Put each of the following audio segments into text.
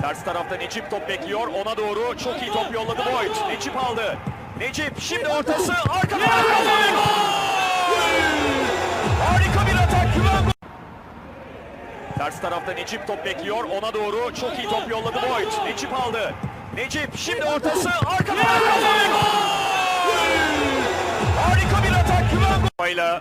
Ters tarafta Necip top bekliyor. Ona doğru çok iyi top yolladı Boyd. Necip aldı. Necip şimdi ortası gol! Harika bir atak Güven! Ters tarafta Necip top bekliyor. Ona doğru çok iyi top yolladı Boyd. Necip aldı. Necip şimdi ortası gol! Harika bir atak Güven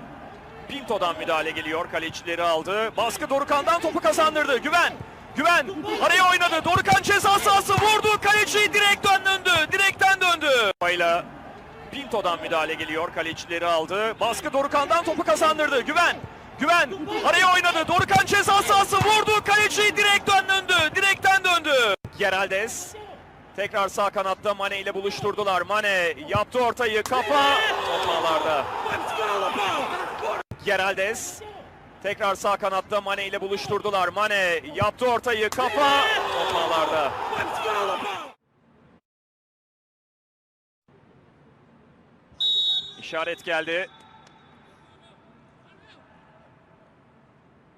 Pinto'dan müdahale geliyor. Kalecileri aldı. Baskı Dorukan'dan topu kazandırdı. Güven. Güven araya oynadı. Dorukan ceza sahası vurdu. Kaleci direkten döndü. Direkten döndü. Ile Pinto'dan müdahale geliyor. Kalecileri aldı. Baskı Dorukan'dan topu kazandırdı. Güven. Güven araya oynadı. Dorukan ceza sahası vurdu. Kaleci direkten döndü. Direkten döndü. Geraldes tekrar sağ kanatta Mane ile buluşturdular. Mane yaptı ortayı. Kafa top ağlarda. Geraldes tekrar sağ kanatta Mane ile buluşturdular. Mane yaptı ortayı. Kafa top ağlarda. İşaret geldi.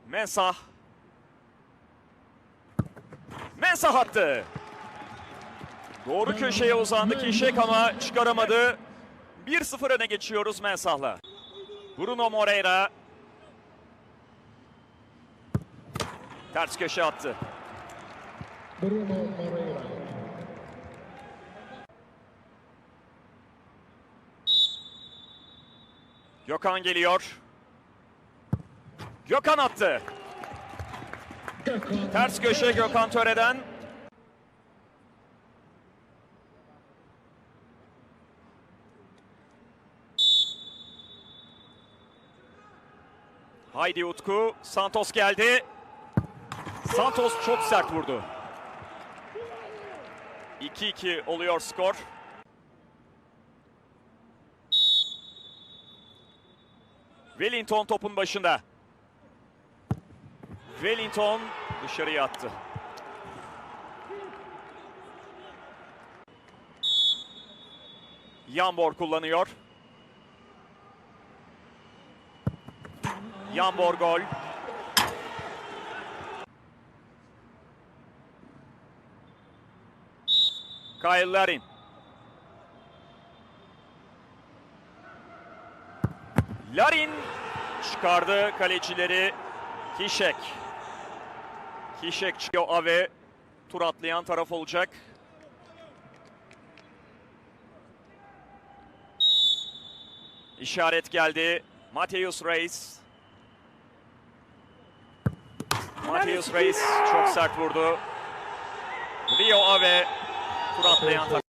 Mensah. Mensah attı. Doğru köşeye uzandı Kişek ama çıkaramadı. 1-0 öne geçiyoruz Mensah'la. Bruno Moreira. Ters köşe attı. Bruno Moreira. Gökhan geliyor. Gökhan attı. Gökhan Ters köşe Gökhan Töre'den. Haydi Utku. Santos geldi. Santos çok sert vurdu. 2-2 oluyor skor. Wellington topun başında. Wellington dışarıya attı. Yambor kullanıyor. Yambor gol. Kyle Larin. Larin çıkardı kalecileri. Kişek. Kişek çıkıyor Ave. Tur atlayan taraf olacak. İşaret geldi. Mateus Reis. Mateus Reis çok sert vurdu. Rio Ave tur atlayan taraf.